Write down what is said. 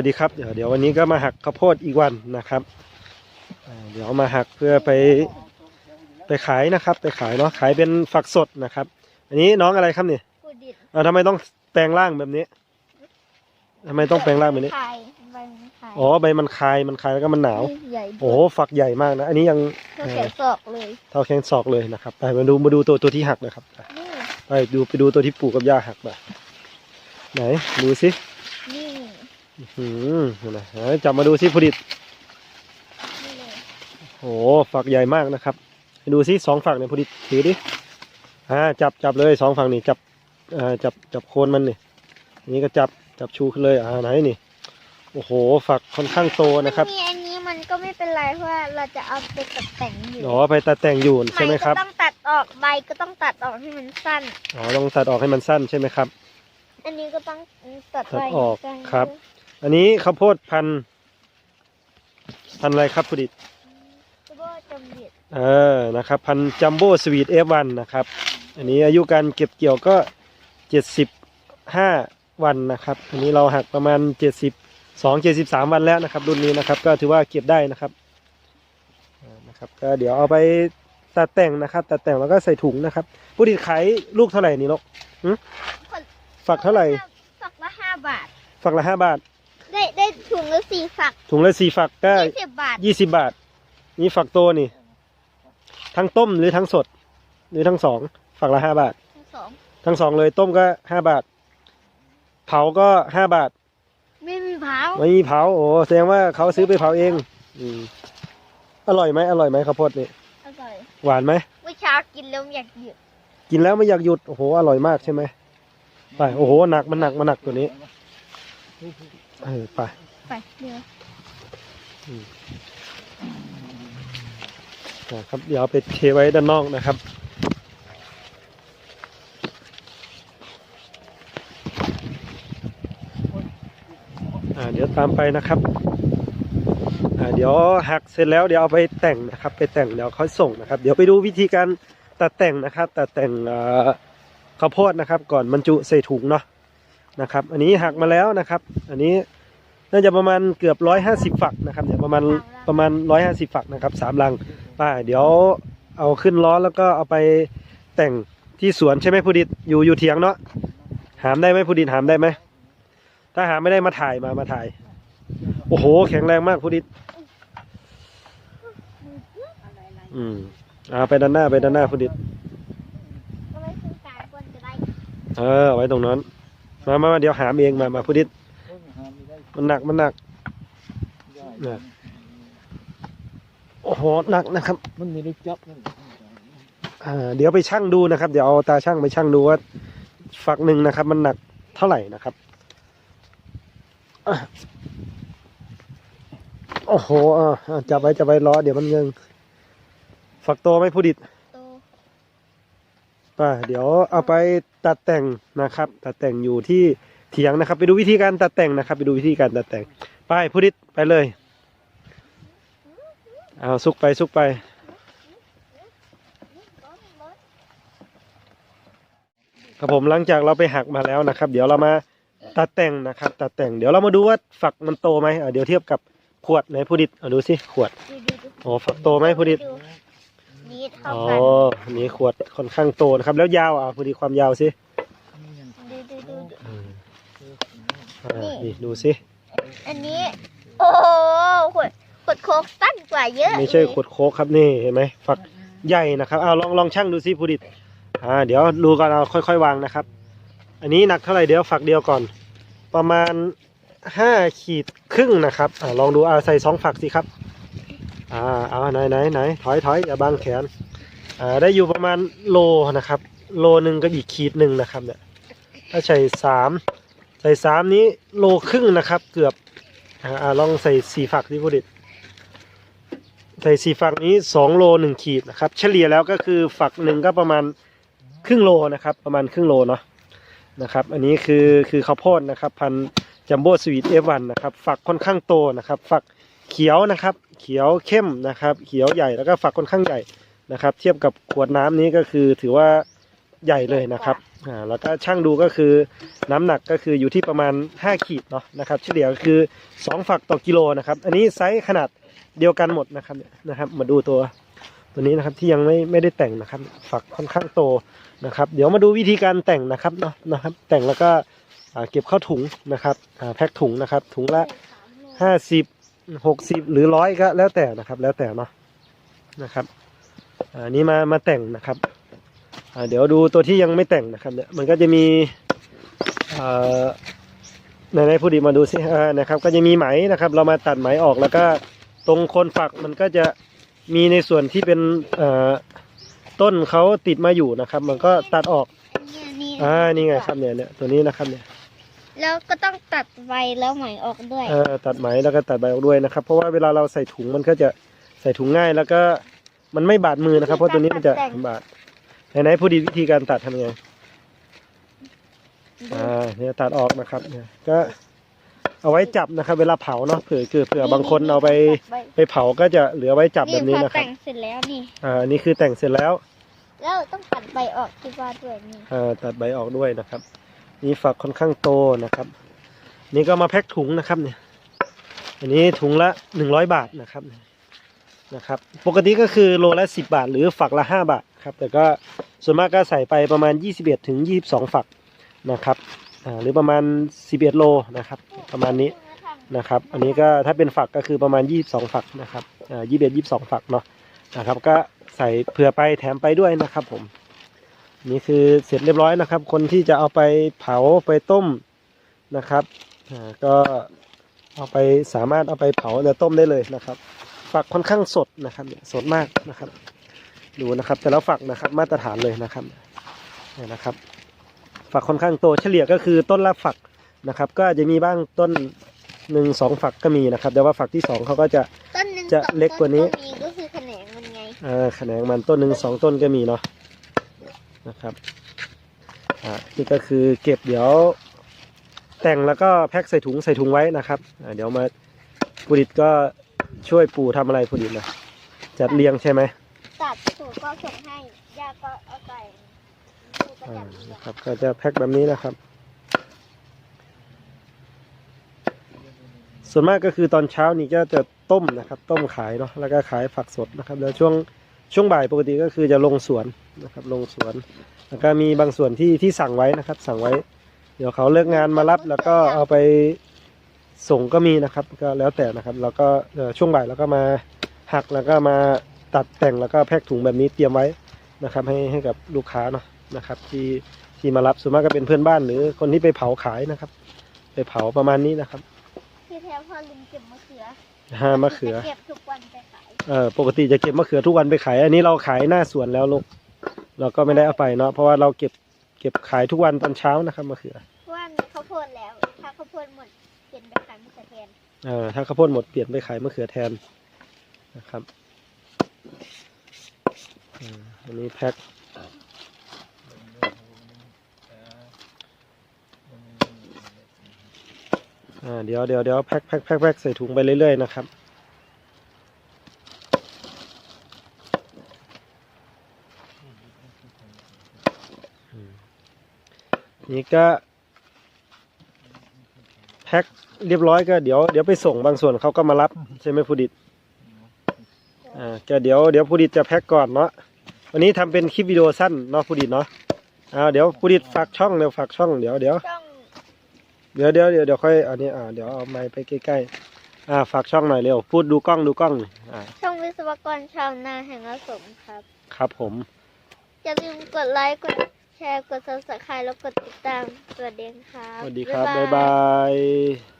วัสดีครับเดี๋ยวเดี๋ยววันนี้ก็มาหักข้าวโพดอีกวันนะครับอ่าเดี๋ยวมาหักเพื่อไปไปขายนะครับ ไปขายเนาะขายเป็นฝักสดนะครับ อันนี้น้องอะไรครับเนี่ยกูดิดอ่าทำไมต้องแปลงร่างแบบนี้ทำไมต้องแปลงร่างแบบนี้ไข่ใบมันไข่อ๋อใบมันคายมันคายแล้วก็มันหนาวใหญ่โอ้โหฝักใหญ่มากนะ อันนี้ยังก็แขนศอกเลยเท่าแข้งศอกเลยนะครับไปมาดูมาดูตัวตัวที่หักนะครับนี่ไปดูไปดูตัวที่ปู่กับย่าหักมาไหนดูสินี่ อืมนะไหนจับมาดูสิผลิตนี่เลยโอ้ฝักใหญ่มากนะครับไปดูสิสองฝักเนี่ยพอดีถือดิอ่าจับจับเลยสองฝั่งนี่จับอ่าจับจับโคนมันนี่อันนี้ก็จับจับชูขึ้นเลยอ่าไหนนี่โอ้โหฝักค่อนข้างโตนะครับมีอันนี้มันก็ไม่เป็นไรเพราะว่าเราจะเอาไปตัดแต่งอยู่อ๋อไปตัดแต่งอยู่ใช่ไหมครับก็ต้องตัดออกใบก็ต้องตัดออกให้มันสั้นอ๋อต้องตัดออกให้มันสั้นใช่ไหมครับ อันนี้ก็ต้องตัดตัดใบออกเหมืนนครับ อันนี้ข้าวโพดพันธุ์พันธุ์อะไรครับผลิตแล้วก็จำเบียดเออนะครับ พันธุ์จัมโบ้สวีทเอฟวันนะครับ อันนี้อายุการเก็บเกี่ยวก็เจ็ดสิบห้าวันนะครับ อันนี้เราหักประมาณเจ็ดสิบสองเจ็ดสิบสามวันแล้วนะครับ รุ่นนี้นะครับ ก็ถือว่าเก็บได้นะครับอ่านะครับ ก็เดี๋ยวเอาไปตัดแต่งนะครับ ตัดแต่งแล้วก็ใส่ถุงนะครับผู้ดิตขายลูกเท่าไหร่นี่นกหึฝักเท่าไหร่ ฝักละห้าบาท ฝักละห้าบาท ได้ได้ถุงละสี่ฝักถุงละสี่ฝักก็ยี่สิบบาทยี่สิบบาท นี่ฝักโตนี่ ทั้งต้มหรือทั้งสด หรือทั้งสอง ฝักละห้าบาท ทั้งสองทั้งสองเลยต้มก็ห้าบาท เผาก็ห้าบาท ไม่มีเผาไม่มีเผา โอ้แสดงว่าเขาซื้อไปเผาเอง อืมอร่อยไหมอร่อยไหมข้าวโพดนี่อร่อยหวานไหมเมื่อเช้ากินแล้วอยากหยุดกินแล้วไม่อยากหยุดโอ้โหอร่อยมากใช่ไหมไปโอ้โหหนักมันหนักมันหนักตัวนี้ เออไป ไปเดี๋ยวนะครับเดี๋ยวเอาไปเทไว้ด้านนอกนะครับอ่าเดี๋ยวตามไปนะครับอ่าเดี๋ยวหักเสร็จแล้วเดี๋ยวเอาไปแต่งนะครับ ไปแต่งเดี๋ยวเขาส่งนะครับ เดี๋ยวไปดูวิธีการตัดแต่งนะครับ ตัดแต่งเอ่อข้าวโพดนะครับ ก่อนบรรจุใส่ถุงเนาะ นะครับ อันนี้หักมาแล้วนะครับ อันนี้น่าจะประมาณเกือบร้อยห้าสิบฝักนะครับเดี๋ยวประมาณประมาณร้อยห้าสิบฝักนะครับสามลังป้าเดี๋ยวเอาขึ้นล้อแล้วก็เอาไปแต่งที่สวนใช่ไหมผู้ดิตอยู่อยู่เถียงเนาะหามได้ไหมผู้ดิตหามได้ไหมถ้าหามไม่ได้มาถ่ายมามาถ่าย โอ้โห แข็งแรงมากพุดิตอืมอ่าไปด้านหน้าไปด้านหน้าพุดิตก็ไม่ขึ้นสายควรจะได้เออไว้ตรงนั้น มามามาเดี๋ยวหามเองมามาพุดิตมันหนักมันหนักเนี่ยโอ้โหหนักนะครับ มันมีได้จับนั่นอ่าเดี๋ยวไปชั่งดูนะครับ เดี๋ยวเอาตาชั่งไปชั่งดูว่าฝักหนึ่งนะครับ มันหนักเท่าไหร่นะครับอะโอ้โหอ่าอ่าจับไว้จับไว้ล้อเดี๋ยวมันเงิงฝักโตไหมพุดิตโต ป่ะเดี๋ยวเอาไปตัดแต่งนะครับ ตัดแต่งอยู่ที่เถียงนะครับ ไปดูวิธีการตัดแต่งนะครับ ไปดูวิธีการตัดแต่ง ไปพุดิตไปเลยเอาสุกไปสุกไปครับผมหลังจากเราไปหักมาแล้วนะครับ เดี๋ยวเรามาตัดแต่งนะครับ ตัดแต่งเดี๋ยวเรามาดูว่าฝักมันโตไหมเดี๋ยวเทียบกับขวดไหนพุดิตเอาดูสิขวดโอ้ฝักโตไหมพุดิตดู นี่เท่าอ๋อกันอันนี้ขวดค่อนข้างโตนะครับ แล้วยาวอะพอดีความยาวสิดูดูดูดูอ่านี่ นี่ดูสิ อันนี้ โอ้โหขวดขวดโค้กสั้นกว่าเยอะไม่ใช่ขวดโค้กครับนี่เห็นไหมฝักใหญ่นะครับเอาลองลองชั่งดูสิผู้ดิตอ่าเดี๋ยวดูก่อนเอาค่อยๆวางนะครับ อันนี้หนักเท่าไหร่เดี๋ยวฝักเดียวก่อน ประมาณห้าขีดครึ่งนะครับอ่าลองดูเอาใส่สองฝักสิครับ อ่าเอาไหนไหนไหนถอยถอยอย่าบังแขนอ่าได้อยู่ประมาณโลนะครับ โลหนึ่งก็อีกขีดหนึ่งนะครับเนี่ยถ้าใส่สามใส่สามนี้โลครึ่งนะครับ เกือบอ่าลองใส่สี่ฝักที่ผู้ดิใส่สี่ฝักนี้สองโลหนึ่งขีดนะครับ เฉลี่ยแล้วก็คือฝักหนึ่งก็ประมาณครึ่งโลนะครับ ประมาณครึ่งโลเนาะนะครับ อันนี้คือคือข้าวโพดนะครับ พันจัมโบ้สวีทเอฟวันนะครับ ฝักค่อนข้างโตนะครับ ฝักเขียวนะครับ เขียวเข้มนะครับ เขียวใหญ่แล้วก็ฝักค่อนข้างใหญ่นะครับ เทียบกับขวดน้ำนี้ก็คือถือว่าใหญ่เลยนะครับอ่าแล้วก็ช่างดูก็คือน้ำหนักก็คืออยู่ที่ประมาณ 5 ขีดเนาะนะครับเฉลี่ยก็คือ 2 ฝักต่อกิโลนะครับ อันนี้ไซส์ขนาดเดียวกันหมดนะครับเนี่ยนะครับ มาดูตัวตัวนี้นะครับที่ยังไม่ไม่ได้แต่งนะครับ ฝักค่อนข้างโตนะครับ เดี๋ยวมาดูวิธีการแต่งนะครับเนาะนะครับ แต่งแล้วก็อ่าเก็บเข้าถุงนะครับอ่าแพ็คถุงนะครับ ถุงละห้าสิบ หกสิบหรือร้อยก็แล้วแต่นะครับ แล้วแต่เนาะนะครับอ่านี้มามาแต่งนะครับอ่าเดี๋ยวดูตัวที่ยังไม่แต่งนะครับเนี่ยมันก็จะมีอ่าในในผู้ดีมาดูสิอ่านะครับ ก็จะมีไหมนะครับ เรามาตัดไหมออกแล้วก็ตรงโคนฝักมันก็จะมีในส่วนที่เป็นเอ่อต้นเขาติดมาอยู่นะครับ มันก็ตัดออกเนี่ยนี่อ่านี่ไงครับเนี่ยเนี่ยตัวนี้นะครับเนี่ย แล้วก็ต้องตัดใบแล้วไหมออกด้วย เออตัดไหมแล้วก็ตัดใบออกด้วยนะครับ เพราะว่าเวลาเราใส่ถุงมันก็จะใส่ถุงง่ายแล้วก็มันไม่บาดมือนะครับ เพราะตัวนี้มันจะบาดไหนๆผู้ดีวิธีการตัดทำยังไงอ่าเนี่ยตัดออกนะครับเนี่ยก็เอาไว้จับนะครับ เวลาเผาเนาะเผื่อคือเผื่อบางคนเอาไปไปเผาก็จะเหลือไว้จับแบบนี้พอนะครับแต่งเสร็จแล้วนี่อ่าอันนี่คือแต่งเสร็จแล้ว แล้วต้องตัดใบออกที่ว่าด้วยนี่อ่าตัดใบออกด้วยนะครับ นี่ฝักค่อนข้างโตนะครับ นี่ก็มาแพ็คถุงนะครับเนี่ย อันนี้ถุงละหนึ่งร้อยบาทนะครับนะครับ ปกติก็คือโลละสิบบาท หรือฝักละห้าบาทครับ แต่ก็ส่วนมากก็ใส่ไปประมาณยี่สิบเอ็ดถึงยี่สิบสองฝักนะครับอ่าหรือประมาณสิบเอ็ดโลนะครับ ประมาณนี้นะครับ อันนี้ก็ถ้าเป็นฝักก็คือประมาณยี่สิบสองฝักนะครับอ่ายี่สิบเอ็ดยี่สิบสองฝักเนาะนะครับ ก็ใส่เผื่อไปแถมไปด้วยนะครับผม นี่คือเสร็จเรียบร้อยนะครับ คนที่จะเอาไปเผาไปต้มนะครับอ่าก็เอาไปสามารถเอาไปเผาหรือต้มได้เลยนะครับ ฝักค่อนข้างสดนะครับเนี่ยสดมากนะครับ ดูนะครับ แต่ละฝักนะครับมาตรฐานเลยนะครับเนี่ยนะครับ ฝักค่อนข้างโตเฉลี่ยก็คือต้นละฝักนะครับ ก็อาจจะมีบ้างต้นหนึ่งสองฝักก็มีนะครับ แต่ว่าฝักที่สองเขาก็จะต้นหนึ่งจะสองเล็กกว่านี้ต้มีก็คือแขนงมันไงเอ่อแขนงมันต้นหนึ่งสองต้นก็มีเนาะ นะครับอ่านี่ก็คือเก็บเดี๋ยวแต่งแล้วก็แพ็คใส่ถุงใส่ถุงไว้นะครับอ่าเดี๋ยวมาผู้ดิตก็ช่วยปู่ทำอะไรผู้ดิตนะจัดเรียงใช่ไหมตัดสูตรก็ส่งให้ยาก็เอาใส่สูตรก็อ่าจัดเรียงนะครับก็จะแพ็คแบบนี้นะครับ ส่วนมากก็คือตอนเช้านี่ก็จะต้มนะครับ ต้มขายเนาะแล้วก็ขายฝักสดนะครับ แล้วช่วงช่วงบ่ายปกติก็คือจะลงสวน นะครับลงสวน แล้วก็มีบางส่วนที่ที่สั่งไว้นะครับ สั่งไว้ เดี๋ยวเขาเลิกงานมารับ แล้วก็เอาไปส่งก็มีนะครับ ก็แล้วแต่นะครับ แล้วก็เอ่อช่วงบ่ายแล้วก็มาหักแล้วก็มาตัดแต่งแล้วก็แพ็คถุงแบบนี้เตรียมไว้นะครับ ให้ให้กับลูกค้าเนาะนะครับ ที่ที่มารับส่วนมากก็เป็นเพื่อนบ้านหรือคนที่ไปเผาขายนะครับ ไปเผาประมาณนี้นะครับที่แท้พ่อลืมเก็บมะเขือฮามะเขือจะเก็บทุกวันไปขายเออปกติจะเก็บมะเขือทุกวันไปขาย อันนี้เราขายหน้าสวนแล้วลูก เราก็ไม่ได้เอาไปเนาะเพราะว่าเราเก็บเก็บขายทุกวันตอนเช้านะครับมะเขือเพราะว่ามีข้าวโพดแล้วถ้าข้าวโพดหมดเปลี่ยนไปขายมะเขือแทนเออถ้าข้าวโพดหมดเปลี่ยนไปขายมะเขือแทนนะครับอืมอันนี้แพ็คอ่าเดี๋ยวเดี๋ยวเดี๋ยวแพ็คแพ็คแพ็คแพ็คใส่ถุงไปเรื่อยๆนะครับ นี่ก็แพ็คเรียบร้อยก็เดี๋ยวเดี๋ยวไปส่งบางส่วนเขาก็มารับใช่ไหมผู้ดิตอ่าก็เดี๋ยวเดี๋ยวผู้ดิตจะแพ็คก่อนเนาะวันนี้ทำเป็นคลิปวิดีโอสั้นเนาะผู้ดิตเนาะอ่าเดี๋ยวผู้ดิตฝากช่องเดี๋ยวฝากช่องเดี๋ยวเดี๋ยวช่องเดี๋ยวเดี๋ยวเดี๋ยวเดี๋ยวค่อยอันนี้อ่าเดี๋ยวเอาไมค์ไปใกล้ๆอ่าฝากช่องหน่อยเร็วพูดดูกล้องดูกล้องหน่อยอ่าช่องวิศวกรชาวนาแห่งอสมครับ ครับผมอย่าลืมกดไลค์กด แชร์ กด subscribe แล้วกดติดตาม สวัสดีครับ สวัสดีครับ บ๊ายบาย